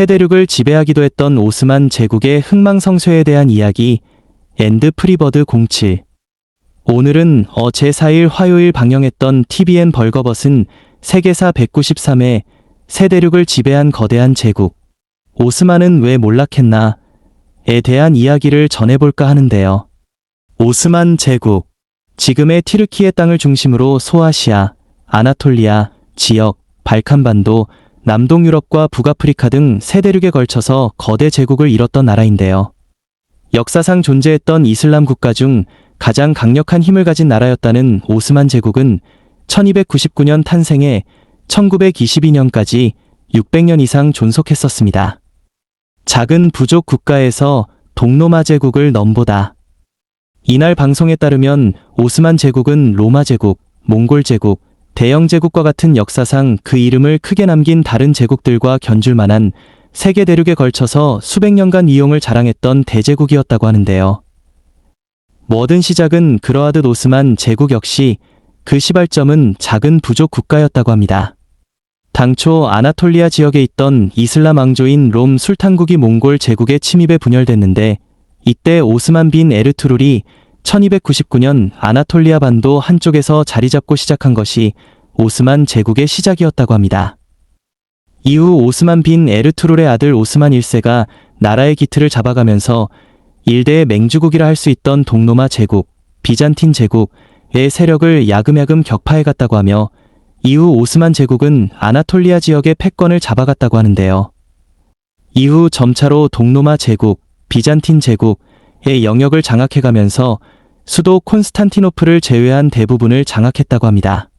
세대륙을 지배하기도 했던 오스만 제국의 흥망성쇠에 대한 이야기 엔드 프리버드 07 오늘은 어제 4일 화요일 방영했던 TVN 벌거벗은 세계사 193회 세대륙을 지배한 거대한 제국. 오스만은 왜 몰락했나? 에 대한 이야기를 전해볼까 하는데요. 오스만 제국. 지금의 티르키의 땅을 중심으로 소아시아, 아나톨리아, 지역, 발칸반도, 남동 유럽과 북아프리카 등 세 대륙에 걸쳐서 거대 제국을 이뤘던 나라인데요. 역사상 존재했던 이슬람 국가 중 가장 강력한 힘을 가진 나라였다는 오스만 제국은 1299년 탄생해 1922년까지 600년 이상 존속했었습니다. 작은 부족 국가에서 동로마 제국을 넘보다 이날 방송에 따르면 오스만 제국은 로마 제국, 몽골 제국, 대영 제국과 같은 역사상 그 이름을 크게 남긴 다른 제국들과 견줄 만한 세계 대륙에 걸쳐서 수백 년간 이용을 자랑했던 대제국이었다고 하는데요. 뭐든 시작은 그러하듯 오스만 제국 역시 그 시발점은 작은 부족 국가였다고 합니다. 당초 아나톨리아 지역에 있던 이슬람 왕조인 롬 술탄국이 몽골 제국의 침입에 분열됐는데 이때 오스만 빈 에르투룰이 1299년 아나톨리아 반도 한쪽에서 자리 잡고 시작한 것이 오스만 제국의 시작이었다고 합니다. 이후 오스만 빈 에르투룰의 아들 오스만 1세가 나라의 기틀을 잡아가면서 일대의 맹주국이라 할 수 있던 동로마 제국, 비잔틴 제국의 세력을 야금야금 격파해갔다고 하며 이후 오스만 제국은 아나톨리아 지역의 패권을 잡아갔다고 하는데요. 이후 점차로 동로마 제국, 비잔틴 제국 의 영역을 장악해가면서 수도 콘스탄티노플을 제외한 대부분을 장악했다고 합니다.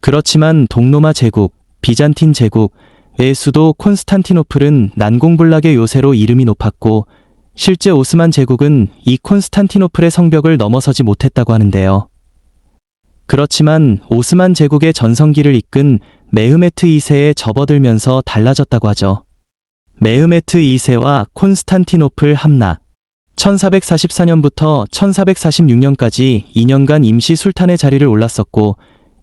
그렇지만 동로마 제국, 비잔틴 제국의 수도 콘스탄티노플은 난공불락의 요새로 이름이 높았고 실제 오스만 제국은 이 콘스탄티노플의 성벽을 넘어서지 못했다고 하는데요. 그렇지만 오스만 제국의 전성기를 이끈 메흐메트 2세에 접어들면서 달라졌다고 하죠. 메흐메트 2세와 콘스탄티노플 함락 1444년부터 1446년까지 2년간 임시 술탄의 자리를 올랐었고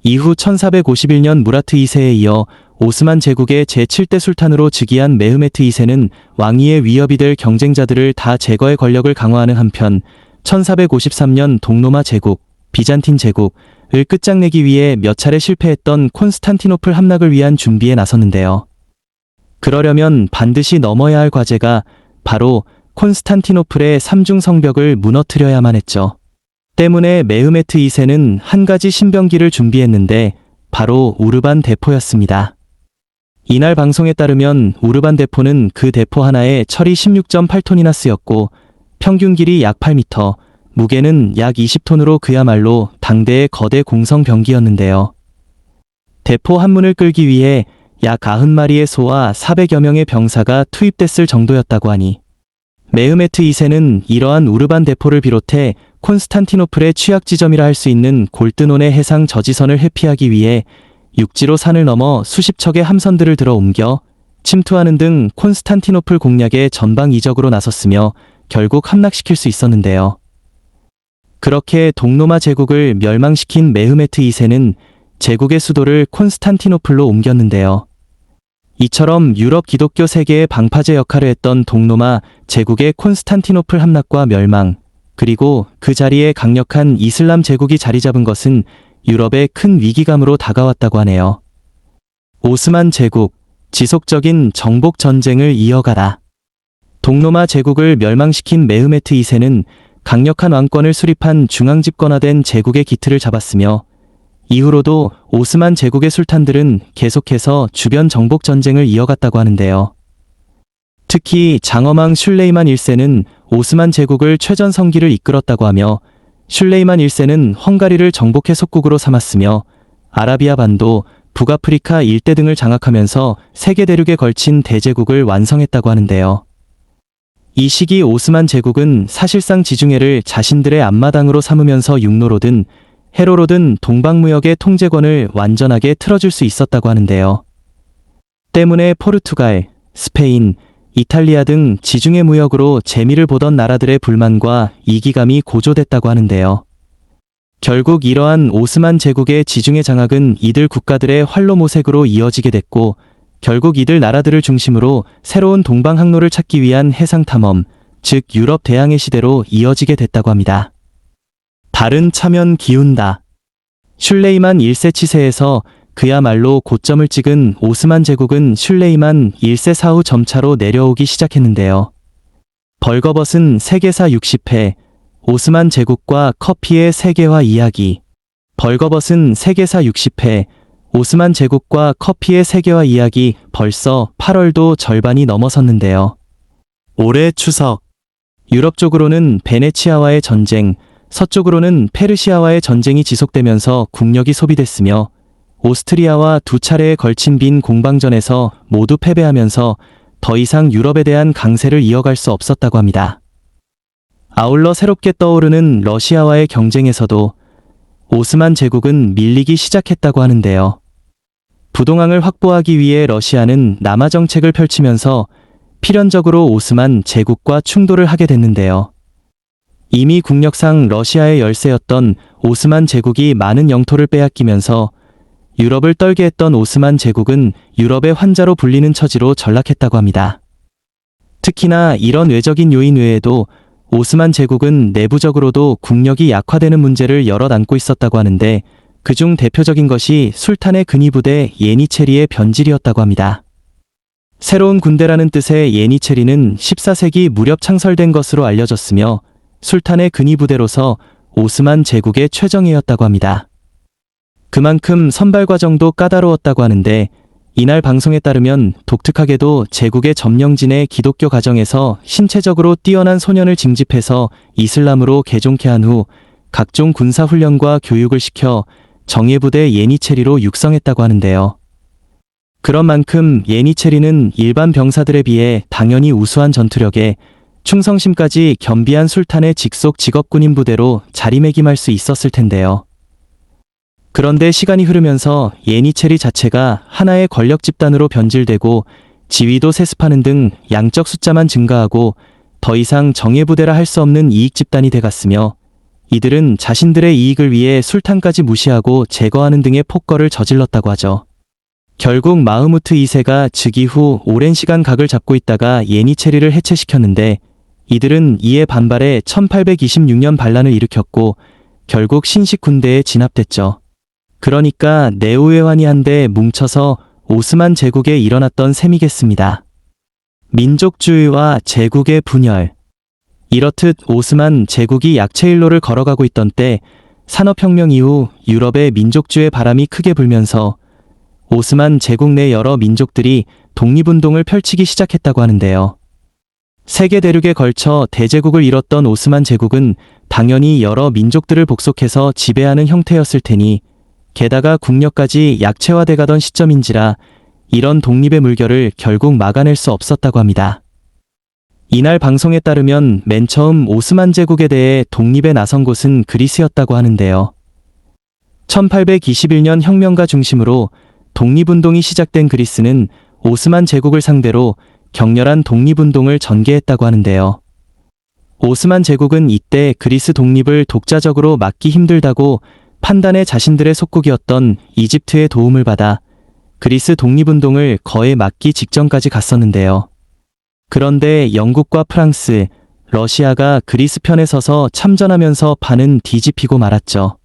이후 1451년 무라트 2세에 이어 오스만 제국의 제7대 술탄으로 즉위한 메흐메트 2세는 왕위의 위협이 될 경쟁자들을 다 제거해 권력을 강화하는 한편 1453년 동로마 제국, 비잔틴 제국을 끝장내기 위해 몇 차례 실패했던 콘스탄티노플 함락을 위한 준비에 나섰는데요. 그러려면 반드시 넘어야 할 과제가 바로 콘스탄티노플의 삼중 성벽을 무너뜨려야만 했죠. 때문에 메흐메트 2세는 한 가지 신병기를 준비했는데 바로 우르반 대포였습니다. 이날 방송에 따르면 우르반 대포는 그 대포 하나에 철이 16.8톤이나 쓰였고 평균 길이 약 8m, 무게는 약 20톤으로 그야말로 당대의 거대 공성 병기였는데요. 대포 한 문을 끌기 위해 약 90마리의 소와 400여 명의 병사가 투입됐을 정도였다고 하니 메흐메트 2세는 이러한 우르반 대포를 비롯해 콘스탄티노플의 취약 지점이라 할 수 있는 골드논의 해상 저지선을 회피하기 위해 육지로 산을 넘어 수십 척의 함선들을 들어 옮겨 침투하는 등 콘스탄티노플 공략에 전방 이적으로 나섰으며 결국 함락시킬 수 있었는데요. 그렇게 동로마 제국을 멸망시킨 메흐메트 2세는 제국의 수도를 콘스탄티노플로 옮겼는데요. 이처럼 유럽 기독교 세계의 방파제 역할을 했던 동로마 제국의 콘스탄티노플 함락과 멸망, 그리고 그 자리에 강력한 이슬람 제국이 자리 잡은 것은 유럽의 큰 위기감으로 다가왔다고 하네요. 오스만 제국, 지속적인 정복 전쟁을 이어가라. 동로마 제국을 멸망시킨 메흐메트 2세는 강력한 왕권을 수립한 중앙집권화된 제국의 기틀을 잡았으며 이후로도 오스만 제국의 술탄들은 계속해서 주변 정복 전쟁을 이어갔다고 하는데요. 특히 장엄왕 슐레이만 1세는 오스만 제국을 최전 성기를 이끌었다고 하며 슐레이만 1세는 헝가리를 정복해 속국으로 삼았으며 아라비아 반도, 북아프리카 일대 등을 장악하면서 세계 대륙에 걸친 대제국을 완성했다고 하는데요. 이 시기 오스만 제국은 사실상 지중해를 자신들의 앞마당으로 삼으면서 육로로든 해로로든 동방무역의 통제권을 완전하게 틀어줄 수 있었다고 하는데요. 때문에 포르투갈, 스페인, 이탈리아 등 지중해 무역으로 재미를 보던 나라들의 불만과 이기감이 고조됐다고 하는데요. 결국 이러한 오스만 제국의 지중해 장악은 이들 국가들의 활로 모색으로 이어지게 됐고 결국 이들 나라들을 중심으로 새로운 동방 항로를 찾기 위한 해상 탐험, 즉 유럽 대항해 시대로 이어지게 됐다고 합니다. 다른 차면 기운다. 슐레이만 1세 치세에서 그야말로 고점을 찍은 오스만 제국은 슐레이만 1세 사후 점차로 내려오기 시작했는데요. 벌거벗은 세계사 60회, 오스만 제국과 커피의 세계화 이야기. 벌거벗은 세계사 60회, 오스만 제국과 커피의 세계화 이야기 벌써 8월도 절반이 넘어섰는데요. 올해 추석. 유럽 쪽으로는 베네치아와의 전쟁, 서쪽으로는 페르시아와의 전쟁이 지속되면서 국력이 소비됐으며 오스트리아와 두 차례에 걸친 빈 공방전에서 모두 패배하면서 더 이상 유럽에 대한 강세를 이어갈 수 없었다고 합니다. 아울러 새롭게 떠오르는 러시아와의 경쟁에서도 오스만 제국은 밀리기 시작했다고 하는데요. 부동항을 확보하기 위해 러시아는 남하 정책을 펼치면서 필연적으로 오스만 제국과 충돌을 하게 됐는데요. 이미 국력상 러시아의 열세였던 오스만 제국이 많은 영토를 빼앗기면서 유럽을 떨게 했던 오스만 제국은 유럽의 환자로 불리는 처지로 전락했다고 합니다. 특히나 이런 외적인 요인 외에도 오스만 제국은 내부적으로도 국력이 약화되는 문제를 여럿 안고 있었다고 하는데 그중 대표적인 것이 술탄의 근위부대 예니체리의 변질이었다고 합니다. 새로운 군대라는 뜻의 예니체리는 14세기 무렵 창설된 것으로 알려졌으며 술탄의 근위부대로서 오스만 제국의 최정예였다고 합니다. 그만큼 선발 과정도 까다로웠다고 하는데 이날 방송에 따르면 독특하게도 제국의 점령진의 기독교 가정에서 신체적으로 뛰어난 소년을 징집해서 이슬람으로 개종케 한 후 각종 군사 훈련과 교육을 시켜 정예부대 예니체리로 육성했다고 하는데요. 그런 만큼 예니체리는 일반 병사들에 비해 당연히 우수한 전투력에 충성심까지 겸비한 술탄의 직속 직업군인 부대로 자리매김할 수 있었을 텐데요. 그런데 시간이 흐르면서 예니체리 자체가 하나의 권력 집단으로 변질되고 지위도 세습하는 등 양적 숫자만 증가하고 더 이상 정예부대라 할 수 없는 이익 집단이 돼갔으며 이들은 자신들의 이익을 위해 술탄까지 무시하고 제거하는 등의 폭거를 저질렀다고 하죠. 결국 마흐무트 2세가 즉위 후 오랜 시간 각을 잡고 있다가 예니체리를 해체시켰는데 이들은 이에 반발해 1826년 반란을 일으켰고 결국 신식 군대에 진압됐죠. 그러니까 네오웨환이 한데 뭉쳐서 오스만 제국에 일어났던 셈이겠습니다. 민족주의와 제국의 분열. 이렇듯 오스만 제국이 약체일로를 걸어가고 있던 때 산업혁명 이후 유럽의 민족주의 바람이 크게 불면서 오스만 제국 내 여러 민족들이 독립운동을 펼치기 시작했다고 하는데요. 세계 대륙에 걸쳐 대제국을 이뤘던 오스만 제국은 당연히 여러 민족들을 복속해서 지배하는 형태였을 테니 게다가 국력까지 약체화돼 가던 시점인지라 이런 독립의 물결을 결국 막아낼 수 없었다고 합니다. 이날 방송에 따르면 맨 처음 오스만 제국에 대해 독립에 나선 곳은 그리스였다고 하는데요. 1821년 혁명가 중심으로 독립운동이 시작된 그리스는 오스만 제국을 상대로 격렬한 독립운동을 전개했다고 하는데요. 오스만 제국은 이때 그리스 독립을 독자적으로 막기 힘들다고 판단해 자신들의 속국이었던 이집트의 도움을 받아 그리스 독립운동을 거의 막기 직전까지 갔었는데요. 그런데 영국과 프랑스, 러시아가 그리스 편에 서서 참전하면서 반은 뒤집히고 말았죠.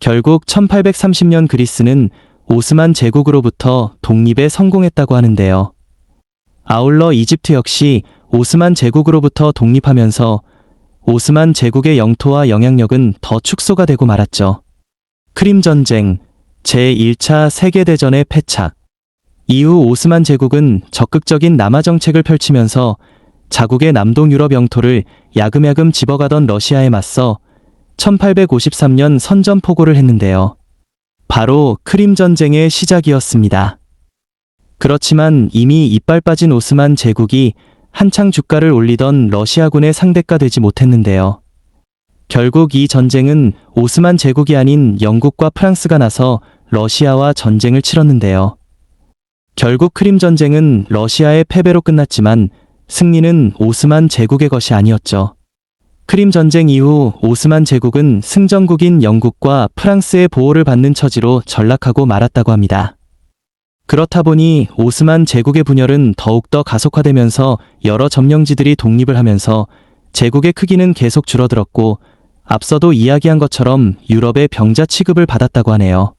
결국 1830년 그리스는 오스만 제국으로부터 독립에 성공했다고 하는데요. 아울러 이집트 역시 오스만 제국으로부터 독립하면서 오스만 제국의 영토와 영향력은 더 축소가 되고 말았죠. 크림 전쟁, 제1차 세계대전의 패착. 이후 오스만 제국은 적극적인 남하 정책을 펼치면서 자국의 남동 유럽 영토를 야금야금 집어가던 러시아에 맞서 1853년 선전포고를 했는데요. 바로 크림 전쟁의 시작이었습니다. 그렇지만 이미 이빨 빠진 오스만 제국이 한창 주가를 올리던 러시아군의 상대가 되지 못했는데요. 결국 이 전쟁은 오스만 제국이 아닌 영국과 프랑스가 나서 러시아와 전쟁을 치렀는데요. 결국 크림 전쟁은 러시아의 패배로 끝났지만 승리는 오스만 제국의 것이 아니었죠. 크림 전쟁 이후 오스만 제국은 승전국인 영국과 프랑스의 보호를 받는 처지로 전락하고 말았다고 합니다. 그렇다 보니 오스만 제국의 분열은 더욱더 가속화되면서 여러 점령지들이 독립을 하면서 제국의 크기는 계속 줄어들었고 앞서도 이야기한 것처럼 유럽의 병자 취급을 받았다고 하네요.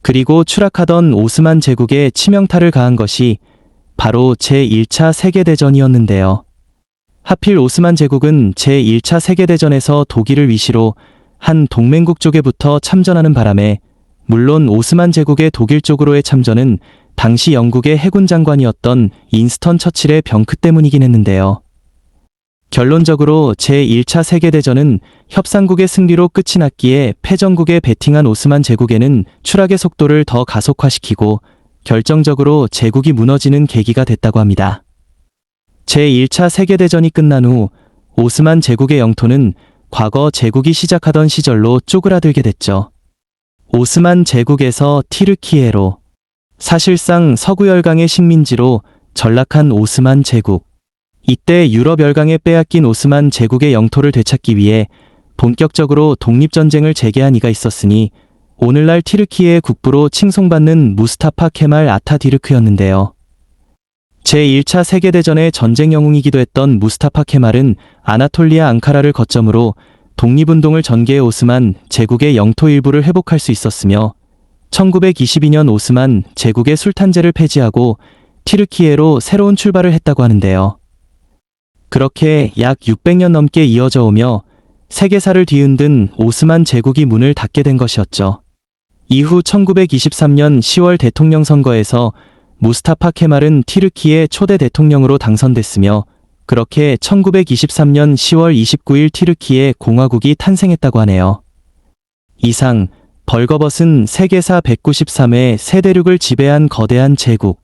그리고 추락하던 오스만 제국에 치명타를 가한 것이 바로 제1차 세계대전이었는데요. 하필 오스만 제국은 제1차 세계대전에서 독일을 위시로 한 동맹국 쪽에부터 참전하는 바람에 물론 오스만 제국의 독일 쪽으로의 참전은 당시 영국의 해군 장관이었던 인스턴 처칠의 병크 때문이긴 했는데요. 결론적으로 제1차 세계대전은 협상국의 승리로 끝이 났기에 패전국에 베팅한 오스만 제국에는 추락의 속도를 더 가속화시키고 결정적으로 제국이 무너지는 계기가 됐다고 합니다. 제1차 세계대전이 끝난 후 오스만 제국의 영토는 과거 제국이 시작하던 시절로 쪼그라들게 됐죠. 오스만 제국에서 티르키예로 사실상 서구 열강의 식민지로 전락한 오스만 제국. 이때 유럽 열강에 빼앗긴 오스만 제국의 영토를 되찾기 위해 본격적으로 독립전쟁을 재개한 이가 있었으니 오늘날 티르키의 국부로 칭송받는 무스타파 케말 아타디르크였는데요. 제1차 세계대전의 전쟁 영웅이기도 했던 무스타파 케말은 아나톨리아 앙카라를 거점으로 독립운동을 전개해 오스만 제국의 영토 일부를 회복할 수 있었으며 1922년 오스만 제국의 술탄제를 폐지하고 티르키예로 새로운 출발을 했다고 하는데요. 그렇게 약 600년 넘게 이어져 오며 세계사를 뒤흔든 오스만 제국이 문을 닫게 된 것이었죠. 이후 1923년 10월 대통령 선거에서 무스타파 케말은 티르키의 초대 대통령으로 당선됐으며 그렇게 1923년 10월 29일 티르키의 공화국이 탄생했다고 하네요. 이상 벌거벗은 세계사 193회 세대륙을 지배한 거대한 제국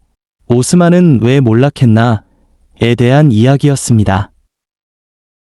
오스만은 왜 몰락했나? 에 대한 이야기였습니다.